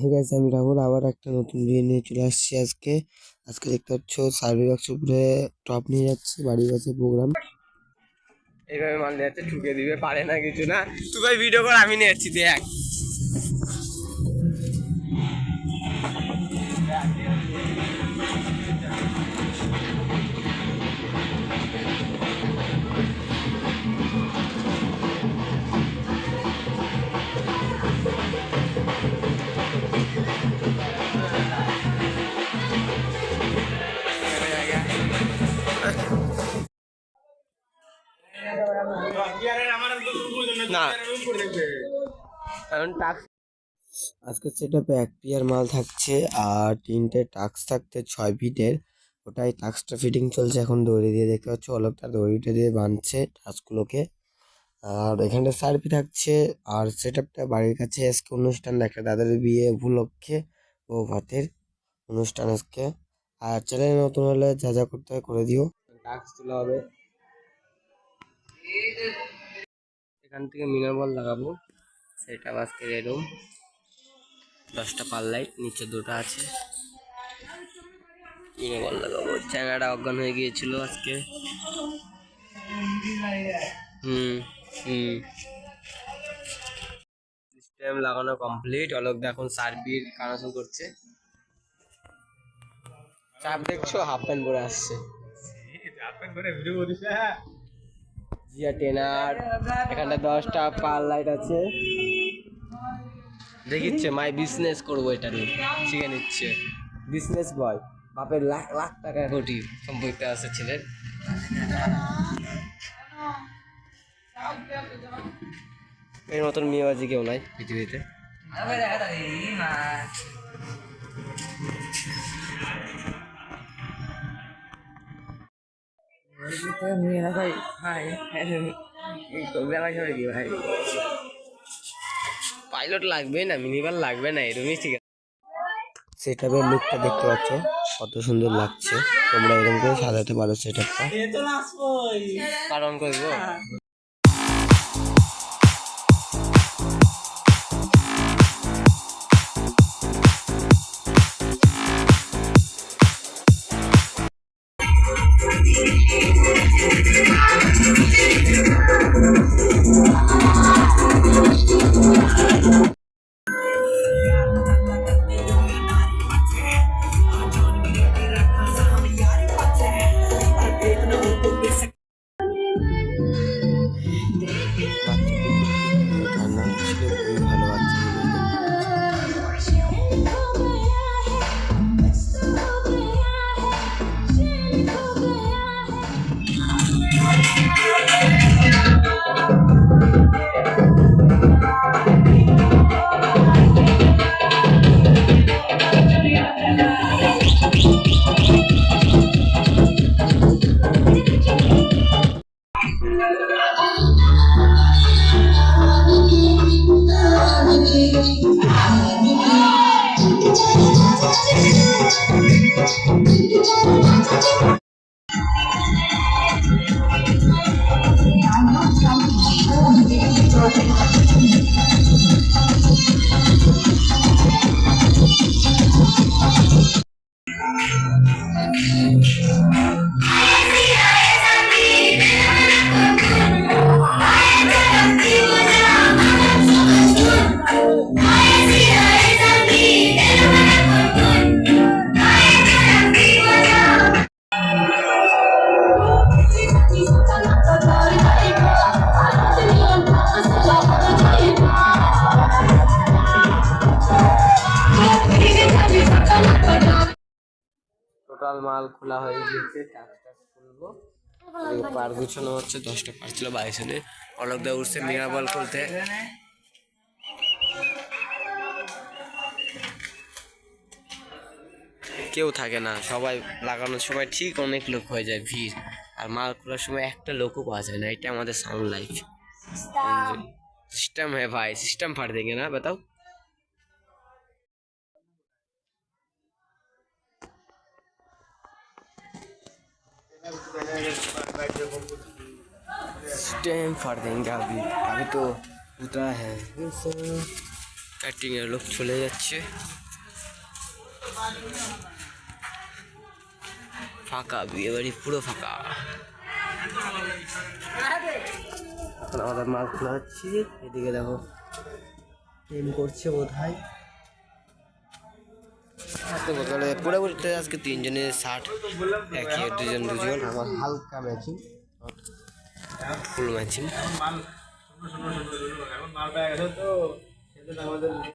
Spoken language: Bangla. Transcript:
হে আছে আমি রাহুল, আবার একটা নতুন ভিডিও নিয়ে চলে আসছি আজকে। আজকে দেখতে পাচ্ছ সার্ভে বাক্স উপরে টপ নিয়ে যাচ্ছে, বাড়ির কাছে প্রোগ্রাম এইভাবে মাল নিয়ে যাচ্ছে, ঠুকে দিবে, পারে না কিছু না। তুই ভাই ভিডিও কর, আমি নিয়ে যাচ্ছি, দেখ। না। এখন আজকে সেটআপে এক পিয়ার মাল থাকছে আর তিনটে টাক্স থাকতে ছয় ফিটের ওটাই টাক্সটা ফিটিং চলছে এখন দড়ি দিয়ে দেখতে পাচ্ছ অলকটা দড়িটা দিয়ে বাঁধছে টাক্সগুলোকে আর এখানটা সার্ভি থাকছে আর সেটআপটা বাড়ির কাছে আজকে অনুষ্ঠান দেখা দাদার বিয়ে উপলক্ষে ও ভাতের অনুষ্ঠান আজকে। আর চ্যানেল নতুন হলে যা যা করতে হয় করে দিও। টাক্স তোলা হবে। এখান থেকে মিনার বল লাগাবো। সেটা আজকে এরকম দশটা পার লাইট নিচে দুটো আছে। মিনার বল লাগাবো। চ্যাংড়াটা অজ্ঞান হয়ে গিয়েছিল আজকে। হুম হুম। সিস্টেম লাগানো কমপ্লিট অলোক এখন সার্ভির কানেকশন করছে। চাপ দেখছ? হাফ প্যান্ট পরে আসছে। জিয়া টেনার এখানটা দশটা পার লাইট আছে। দেখিচ্ছে, মাই বিজনেস করব এটা নিয়ে। শিখে নিচ্ছে। বিজনেস বয় বাপের লাখ লাখ টাকা কোটি সম্পর্কে আছে ছেলের। এর মতন মেয়েবাজি কেউ নাই পৃথিবীতে। ভাই ভাই বেলা খাবে কি ভাই। পাইলট লাগবে না মিনিবার লাগবে না এরকমই ঠিক আছে। সেটআপের লুকটা দেখতে পাচ্ছ কত সুন্দর লাগছে। তোমরা এরকম করে সাজাতে পারো সেটআপটা কারণ করব রান্না ছিল খুবই ভালো টোটাল মাল খোলা হয়ে গিয়েছে পার গুছানো হচ্ছে দশটা পার ছিল বাইশনে অলকদা উঠছে মেরা বল খুলতে। কেউ থাকে না সবাই লাগানোর সময় ঠিক অনেক লোক হয়ে যায় ভিড়। আর মাল খোলার সময় একটা লোকও পাওয়া যায় না এটা আমাদের সাউন্ড লাইফ সিস্টেম হ্যাঁ ভাই সিস্টেম ফাটে না বেতাও। सिस्टम फाड़ देंगे अभी अभी तो उतरा है কাটিং এর লোক চলে যাচ্ছে ফাঁকা বিয়ে বাড়ি পুরো ফাঁকা এখন আমাদের মাল খোলা হচ্ছে এদিকে দেখো টিম করছে বোধ হয় হাতে বোতলে পুরোপুরিতে আজকে তিনজনের শার্ট একই দুজন দুজন। আমার হালকা ম্যাচিং ফুল ম্যাচিং